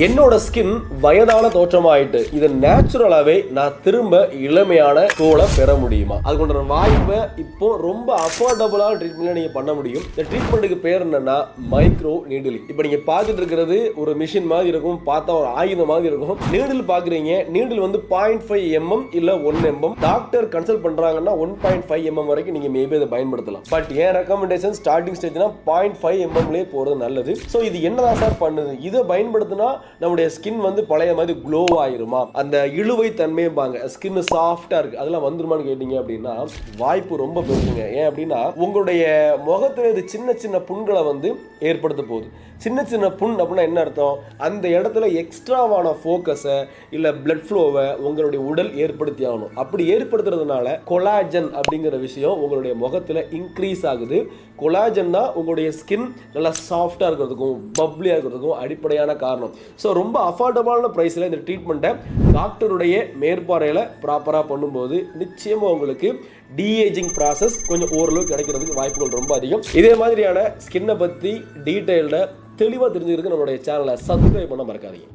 என்னோட ஸ்கின் வயதான தோற்றமாயிட்டு இது நேச்சுரலாவே நான் திரும்ப இளமையான தோலை பெற முடியுமா? அதுக்குண்டான வாய்ப்பை இப்போ ரொம்ப அஃபோர்டபுளான ட்ரீட்மெண்ட் நீங்க பண்ண முடியும். இந்த ட்ரீட்மெண்ட்டுக்கு பேர் என்னன்னா மைக்ரோ நீடில் இப்போ நீங்க பார்த்துட்டு இருக்கிறது ஒரு மிஷின் மாதிரி இருக்கும் பார்த்தா ஒரு ஆயுதம் மாதிரி இருக்கும். நீடில் பாக்குறீங்க நீடில் வந்து பாயிண்ட் ஃபைவ் எம்எம் இல்ல ஒன் எம்எம் டாக்டர் கன்சல்ட் பண்றாங்கன்னா ஒன் பாயிண்ட் ஃபைவ் எம்எம் வரைக்கும் நீங்க மேபி அதை பயன்படுத்தலாம். பட் என் ரெக்கமெண்டேஷன் ஸ்டார்டிங் ஸ்டேஜ்னா பாயிண்ட் ஃபைவ் எம்எம்லேயே போறது நல்லது. ஸோ இது என்னதான் சார் பண்ணுது? இதை பயன்படுத்தினா நம்முடைய ஸ்கின் வந்து பழைய மாதிரி க்ளோ ஆயிருமா? அந்த இழுவை தன்மைம்பாங்க ஸ்கின் சாஃப்டா இருக்கு. அதெல்லாம் வந்துருமான்னு கேட்டீங்க அப்படின்னா வாய்ப்பு ரொம்ப பெருசுங்க. ஏன் அப்படின்னா உங்களுடைய முகத்துல இது சின்ன சின்ன புண்களை வந்து ஏற்படுத்த போகுது. சின்ன சின்ன புண் அப்படின்னா என்ன அர்த்தம்? அந்த இடத்துல எக்ஸ்ட்ராவான ஃபோக்கஸை இல்லை பிளட் ஃப்ளோவை உங்களுடைய உடல் ஏற்படுத்தி ஆகணும். அப்படி ஏற்படுத்துறதுனால கொலாஜன் அப்படிங்கிற விஷயம் உங்களுடைய முகத்தில் இன்க்ரீஸ் ஆகுது. கொலாஜன் தான் உங்களுடைய ஸ்கின் நல்லா சாஃப்டாக இருக்கிறதுக்கும் பப்ளியாக இருக்கிறதுக்கும் அடிப்படையான காரணம். ஸோ ரொம்ப அஃபோர்டபுளான ப்ரைஸில் இந்த ட்ரீட்மெண்ட்டை டாக்டருடைய மேற்பார்வையில் ப்ராப்பராக பண்ணும்போது நிச்சயமாக உங்களுக்கு டிஏஜிங் ப்ராசஸ் கொஞ்சம் ஓரளவு கிடைக்கிறதுக்கு வாய்ப்புகள் ரொம்ப அதிகம். இதே மாதிரியான ஸ்கின்னை பற்றி டீட்டெயில்டாக தெளிவாக தெரிஞ்சுக்கிறதுக்கு நம்மளுடைய சேனலை சப்ஸ்கிரைப் பண்ண மறக்காதீங்க.